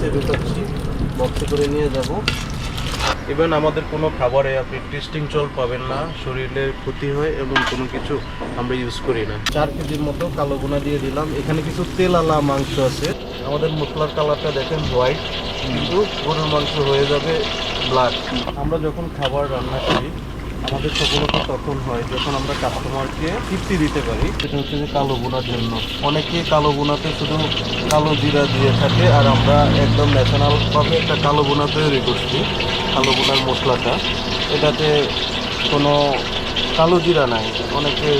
বক্সে ঢুকাচ্ছি বক্সে করে নিয়ে যাব। ইভেন আমাদের কোনো খাবারে আপনি টেস্টিং চল পাবেন না শরীরের ক্ষতি হয় এবং কোনো কিছু আমরা ইউজ করি না। চার কেজির মতো কালো গুনা দিয়ে দিলাম। এখানে কিছু তেল আলা মাংস আছে। আমাদের মশলার কালারটা দেখেন হোয়াইট কিন্তু গরুর মাংস হয়ে যাবে ব্ল্যাক আমরা যখন খাবার রান্না করি আমাদের সফলতা তখন হয় যখন আমরা কাস্টমারকে তৃপ্তি দিতে পারি। সেটা হচ্ছে যে কালো বোনার জন্য। অনেকে কালো বোনাতে শুধু কালো জিরা দিয়ে থাকে আর আমরা একদম ন্যাশনালভাবে একটা কালো বোনা তৈরি করছি, কালো বোনার মশলাটা। এটাতে কোনো কালো জিরা নাই। অনেকে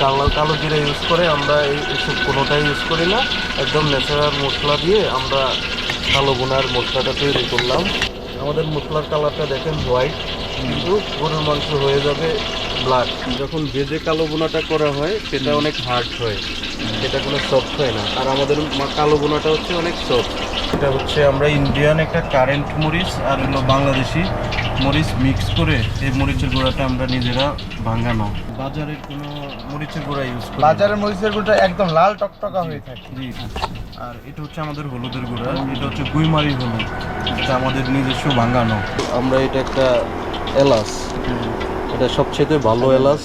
কালো কালো জিরা ইউজ করে, আমরা এই এসব কোনোটাই ইউজ করি না। একদম ন্যাচারাল মশলা দিয়ে আমরা কালো বোনার মশলাটা তৈরি করলাম। আমাদের মশলার কালারটা দেখেন হোয়াইট কিন্তু গরুর মাংস হয়ে যাবে ব্ল্যাক যখন ভেজে কালো বোনাটা করা হয় সেটা অনেক হার্ড হয়। সেটা কোনো সফট হয় না। আর আমাদের কালো বোনাটা হচ্ছে অনেক সফট এটা হচ্ছে আমরা ইন্ডিয়ান একটা কারেন্ট মরিচ আর হলো বাংলাদেশি মরিচ মিক্স করে এই মরিচের গুঁড়াটা আমরা নিজেরা ভাঙানো বাজারের কোনো মরিচের গুঁড়া ইউজ করি। বাজারের মরিচের গুঁড়োটা একদম লাল টকটকা হয়ে থাকে। জি। আর এটা হচ্ছে আমাদের হলুদের গুঁড়া। এটা হচ্ছে গুইমারি হলুদ। এটা আমাদের নিজস্ব ভাঙানো আমরা এটা একটা এলাচ। এটা সবচেয়ে ভালো এলাচ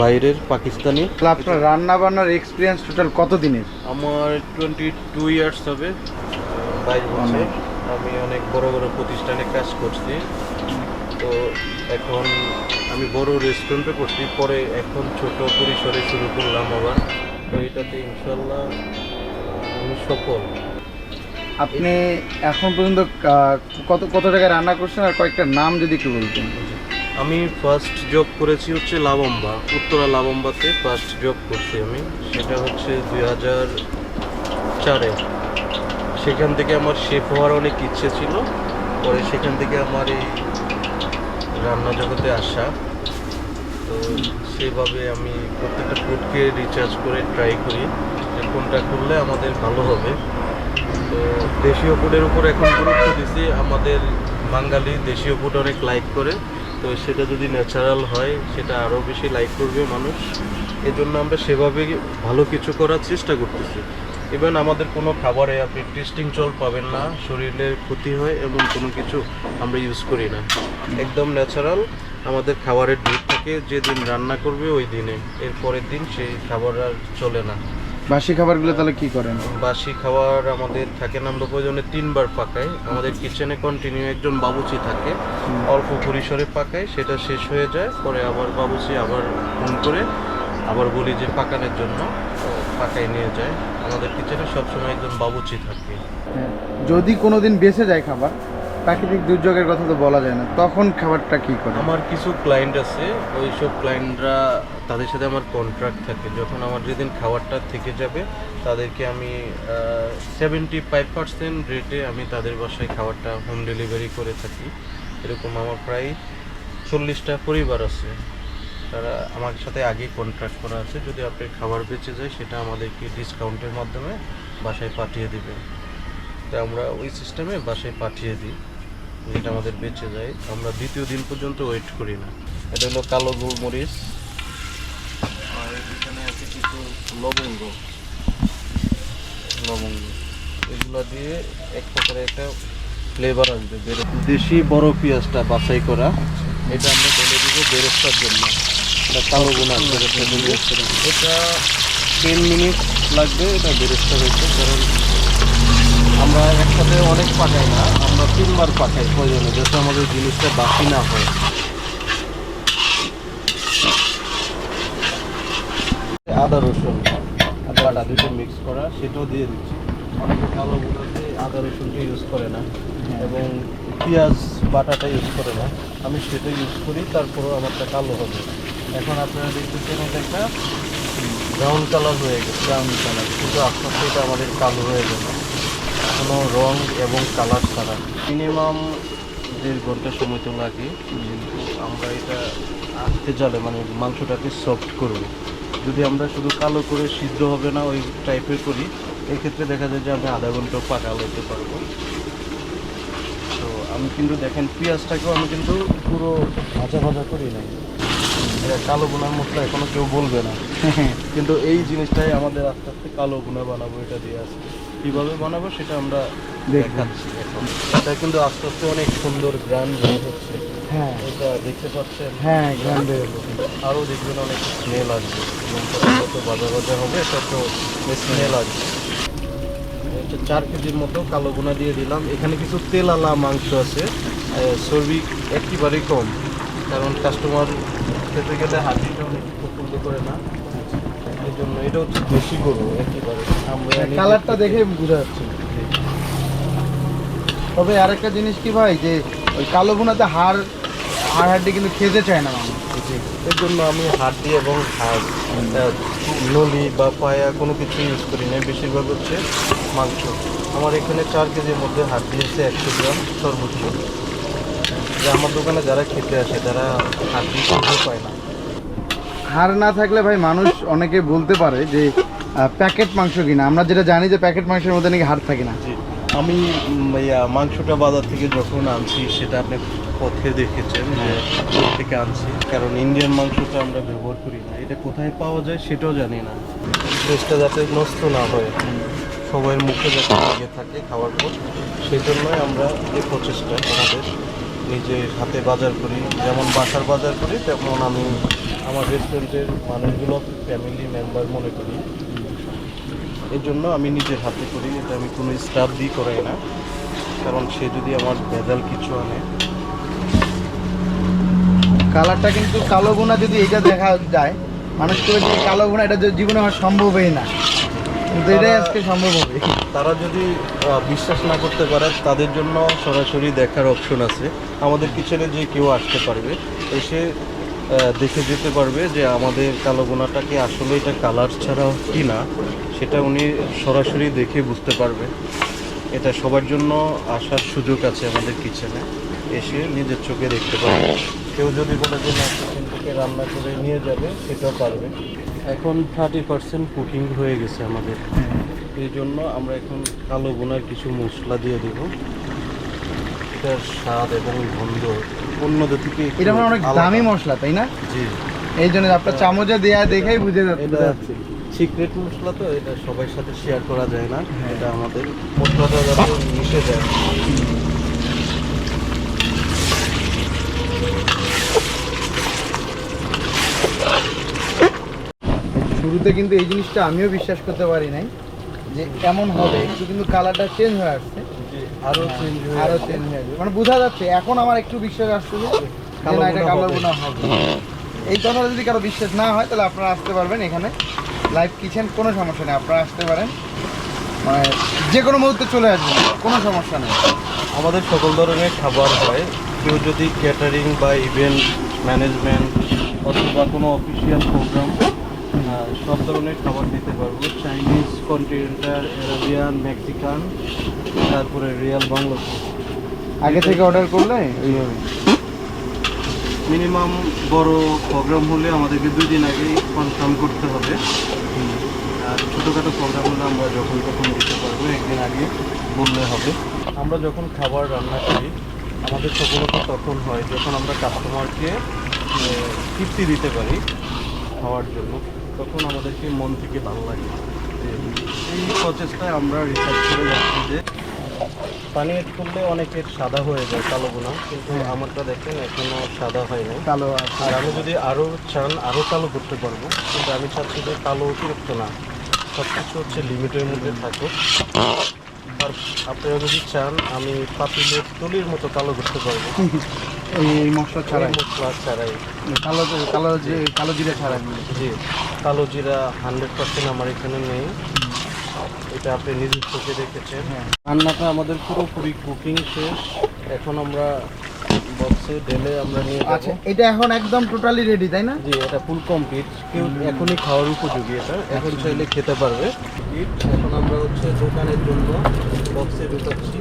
বাইরের পাকিস্তানি। আপনার রান্না বান্নার এক্সপিরিয়েন্স টোটাল কত দিনের আমার টোয়েন্টি টু ইয়ার্স হবে। বাইশ বছর। আমি অনেক বড় বড় প্রতিষ্ঠানে কাজ করছি। তো এখন আমি বড় রেস্টুরেন্টে করছি। পরে এখন ছোট পরিসরে শুরু করলাম আবার। তো এটাতে ইনশাল্লাহ আমি সফল। আপনি এখন পর্যন্ত কত কত টাকায় রান্না করছেন আর কয়েকটা নাম যদি একটু বলতেন? আমি ফার্স্ট জব করেছি হচ্ছে লাবম্বা, উত্তরা লাবম্বাতে ফার্স্ট জব করছি আমি। সেটা হচ্ছে দুই হাজার চারে। সেখান থেকে আমার শেফ হওয়ার অনেক ইচ্ছে ছিল। পরে সেখান থেকে আমার এই রান্না জগতে আসা। তো সেভাবে আমি প্রত্যেকটা ফুডকে রিচার্জ করে ট্রাই করি যে কোনটা করলে আমাদের ভালো হবে। দেশীয় ফুডের উপর এখন গুরুত্ব দিছি। আমাদের বাঙালি দেশীয় ফুড অনেক লাইক করে। তো সেটা যদি ন্যাচারাল হয়, সেটা আরও বেশি লাইক করবে মানুষ। এজন্য আমরা সেভাবে ভালো কিছু করার চেষ্টা করতেছি। ইভেন আমাদের কোনো খাবারে আপনি টেস্টিং চল পাবেন না, শরীরের ক্ষতি হয় এবং কোনো কিছু আমরা ইউজ করি না। একদম ন্যাচারাল আমাদের খাবারের ডেট থাকে, যেদিন রান্না করবে ওই দিনে। এর পরের দিন সেই খাবার আর চলে না। বাসি খাবারগুলো তাহলে কি করেন? বাসি খাবার আমাদের থাকে না আমরা প্রয়োজনে তিনবার পাকাই। আমাদের কিচেনে কন্টিনিউ একজন বাবুচি থাকে অল্প পরিসরে পাকাই সেটা শেষ হয়ে যায় পরে আবার বাবুচি আবার ফোন করে আবার বলি যে পাকানোর জন্য তো পাকাই নিয়ে যায়। আমাদের কিচেনে সবসময় একজন বাবুচি থাকে। হ্যাঁ। যদি কোনোদিন বেঁচে যায় খাবার প্রাকৃতিক দুর্যোগের কথা তো বলা যায় না। তখন খাবারটা কি করে? আমার কিছু ক্লায়েন্ট আছে ওই সব ক্লায়েন্টরা তাদের সাথে আমার কন্ট্রাক্ট থাকে। যখন আমার যেদিন খাবারটা থেকে যাবে, তাদেরকে আমি সেভেন্টি ফাইভ পার্সেন্ট রেটে আমি তাদের বাসায় খাবারটা হোম ডেলিভারি করে থাকি। এরকম আমার প্রায় চল্লিশটা পরিবার আছে। তারা আমার সাথে আগেই কন্ট্রাক্ট করা আছে। যদি আপনি খাবার বেঁচে যায়, সেটা আমাদেরকে ডিসকাউন্টের মাধ্যমে বাসায় পাঠিয়ে দেবে। তো আমরা ওই সিস্টেমে বাসায় পাঠিয়ে দিই। যেটা আমাদের বেঁচে যায়। আমরা দ্বিতীয় দিন পর্যন্ত ওয়েট করি না। এটা হলো কালো গোলমরিচ। আর এখানে আছে কিছু লবঙ্গ। লবঙ্গ। এগুলো দিয়ে এক প্রকারে একটা ফ্লেভার আসবে বেরে দেশি বড় পেঁয়াজটা বাছাই করা। এটা আমরা বলে দিব বেরেস্তার জন্য। এটা কালো বলি এটা টেন মিনিট লাগবে এটা বেরেস্তা হয়েছে কারণ আমরা একসাথে অনেক পাকাই না, আমরা তিনবার পাকাই প্রয়োজনে, যাতে আমাদের জিনিসটা বাকি না হয়। আদা রসুন বাটা দুটো মিক্স করা, সেটাও দিয়ে দিচ্ছি। অনেকে কালো গুঁড়োতে আদা রসুনটা ইউজ করে না, এবং পেঁয়াজ বাটাটা ইউজ করে না। আমি সেটা ইউজ করি, তারপরেও আমারটা কালো হবে। এখন আপনারা দেখতেছেন, এটা একটা ব্রাউন কালার হয়ে গেছে ব্রাউন কালার কিন্তু আস্তে আস্তে এটা আমাদের কালো হয়ে যাবে। কোনো রং এবং কালার ছাড়া। মিনিমাম দেড় ঘণ্টা সময় তো লাগে কিন্তু আমরা এটা আস্তে জালে মানে মাংসটাকে সফট করব। যদি আমরা শুধু কালো করে সিদ্ধ হবে না ওই টাইপের করি এক্ষেত্রে দেখা যায় যে আমি আধা ঘণ্টা পাকা লইতে পারব। তো আমি কিন্তু দেখেন পেঁয়াজটাকেও আমি কিন্তু পুরো ভাজা ভাজা করি নাই। কালো বোনার মশলা এখনও কেউ বলবে না। কিন্তু এই জিনিসটাই আমাদের আস্তে আস্তে কালো গুণা বানাবো এটা দিয়ে আজকে। কীভাবে বানাবো সেটা আমরা। দেখাচ্ছি এখন। এটা কিন্তু আস্তে আস্তে অনেক সুন্দর গ্রান বের হচ্ছে হ্যাঁ। এটা দেখতে পাচ্ছেন? হ্যাঁ আরও দেখবেন অনেক স্মেল আসবে। এবং যত বাজা বাজা হবে তত স্মেল আসবে। এটা চার কেজির মতো কালো গুনা দিয়ে দিলাম। এখানে কিছু তেল আলা মাংস আছে। চর্বি একেবারেই কম। কারণ কাস্টমার খেতে গেলে হাঁটিটা অনেক পছন্দ করে না। এটা হচ্ছে দেশি গরু একেবারে কালারটা দেখে বোঝা যাচ্ছে। তবে আরেকটা জিনিস কি ভাই যে ওই কালো ভুনাতে হাড় হাড় হাড্ডি কিন্তু খেতে চায় না মানুষ। এর জন্য আমি হাড্ডি এবং হাড় নলি বা পায়া কোনো কিছু ইউজ করি না বেশিরভাগ হচ্ছে মাংস। আমার এখানে চার কেজির মধ্যে হাড্ডি আছে একশো গ্রাম সর্বোচ্চ। যে আমার দোকানে যারা খেতে আসে তারা হাড্ডি খুঁজে পায় না। হাড় না থাকলে ভাই মানুষ অনেকে বলতে পারে যে প্যাকেট মাংস কিনা। আমরা যেটা জানি যে প্যাকেট মাংসের মধ্যে নাকি হাড় থাকে না। আমি মাংসটা বাজার থেকে যখন আনছি, সেটা আপনি পথে দেখেছেন যে থেকে আনছি। কারণ ইন্ডিয়ান মাংসটা আমরা ব্যবহার করি না। এটা কোথায় পাওয়া যায় সেটাও জানি না। ফ্রেশটা যাতে নষ্ট না হয় সবার মুখে যাতে লেগে থাকে খাওয়ার পর সেই জন্যই আমরা এই প্রচেষ্টা আমাদের নিজের হাতে বাজার করি। যেমন বাসার বাজার করি, তেমন আমি আমার রেস্টুরেন্টের মানুষগুলো ফ্যামিলি মেম্বার মনে করি। এর জন্য আমি নিজের হাতে করি এটা আমি কোনো স্টাফ দিয়ে করাই না। কারণ সে যদি আমার ভেজাল কিছু আনে। কালারটা কিন্তু কালো গুণা যদি এটা দেখা যায় মানুষ করে যে কালো গুণা এটা জীবনে হওয়া সম্ভবই না। কিন্তু এটাই আজকে সম্ভব হবে। তারা যদি বিশ্বাস না করতে পারে তাদের জন্য সরাসরি দেখার অপশন আছে। আমাদের কিচেনে যে কেউ আসতে পারবে এসে আহ, দেখে যেতে পারবে যে আমাদের কালো গোনাটাকে আসলে এটা কালার ছাড়া কি না সেটা উনি সরাসরি দেখে বুঝতে পারবে। এটা সবার জন্য আসার সুযোগ আছে আমাদের কিচেনে এসে নিজের চোখে দেখতে পারবে। কেউ যদি বলে যে না কিচেন থেকে রান্না করে নিয়ে যাবে, সেটাও পারবে। এখন থার্টি পার্সেন্ট কুকিং হয়ে গেছে আমাদের। এই জন্য আমরা এখন কালো বোনার কিছু মশলা দিয়ে দেব। এটার স্বাদ এবং গন্ধ অন্যদের থেকে এটা মানে অনেক দামি মশলা তাই না? জি। এই জন্য আপনার চামচে দেয়া দেখেই বুঝে যাচ্ছে। সিক্রেট মশলা তো এটা সবার সাথে শেয়ার করা যায় না। হ্যাঁ। এটা আমাদের মশলাটা যাতে মিশে যায়। শুরুতে কিন্তু এই জিনিসটা আমিও বিশ্বাস করতে পারি নাই যে কেমন হবে একটু কিন্তু কালারটা চেঞ্জ হয়ে আসছে। আরও চেঞ্জ আরও চেঞ্জ আসবে মানে বোঝা যাচ্ছে এখন আমার একটু বিশ্বাস আসছে যে না, এটা কালো হবে। বোনা হবে। এই কথাটা যদি কারও বিশ্বাস না হয় তাহলে আপনারা আসতে পারবেন এখানে। লাইভ কিচেন কোনো সমস্যা নেই আপনারা আসতে পারেন। মানে যে কোনো মুহূর্তে চলে আসবেন কোনো সমস্যা নেই। আমাদের সকল ধরনের খাবার হয়। কেউ যদি ক্যাটারিং বা ইভেন্ট ম্যানেজমেন্ট অথবা কোনো অফিসিয়াল প্রোগ্রাম সব ধরনের খাবার দিতে পারব। চাইনিজ কন্টিনেন্টাল অ্যারাবিয়ান মেক্সিকান তারপরে রিয়াল বাংলা আগে থেকে অর্ডার করলে ওইভাবে মিনিমাম বড় প্রোগ্রাম হলে আমাদেরকে দুই দিন আগেই কনফার্ম করতে হবে। আর ছোটোখাটো প্রোগ্রাম হলে আমরা যখন তখন দিতে পারব একদিন আগে বললে হবে। আমরা যখন খাবার রান্না করি আমাদের সফলতা তখন হয় যখন আমরা কাস্টমারকে তৃপ্তি দিতে পারি খাওয়ার জন্য। তখন আমাদেরকে মন থেকে ভালো লাগে। এই প্রচেষ্টায় আমরা রিসার্চ করে যাচ্ছি যে পানি এড করলে অনেকের সাদা হয়ে যায় কালো গোনা কিন্তু আমারটা দেখেন এখনও সাদা হয় নাই। কালো আর আমি যদি আরও চান আরও কালো করতে পারব। কিন্তু আমি চাচ্ছি যে কালো অতিরিক্ত না। সব কিছু হচ্ছে লিমিটের মধ্যে থাকুক। আর আপনারা যদি চান আমি পাতিলের তুলির মতো কালো করতে পারব। এই মশলা ছাড়াই। মশলা ছাড়াই। কালো কালো যে কালো জিরা ছাড়াই। জি কালো জিরা হান্ড্রেড পার্সেন্ট আমার এখানে নেই। এটা আপনি নিজের চোখে দেখেছেন। হ্যাঁ। রান্নাটা আমাদের পুরোপুরি কুকিং শেষ। এখন আমরা বক্সে ঢেলে আমরা নিয়ে আচ্ছা এটা এখন একদম টোটালি রেডি তাই না? জি এটা ফুল কমপ্লিট কেউ এখনই খাওয়ার উপযোগী এটা। এখন চাইলে খেতে পারবে। এখন আমরা হচ্ছে দোকানের জন্য বক্সে ঢুকাচ্ছি।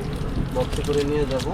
বক্সে করে নিয়ে যাব।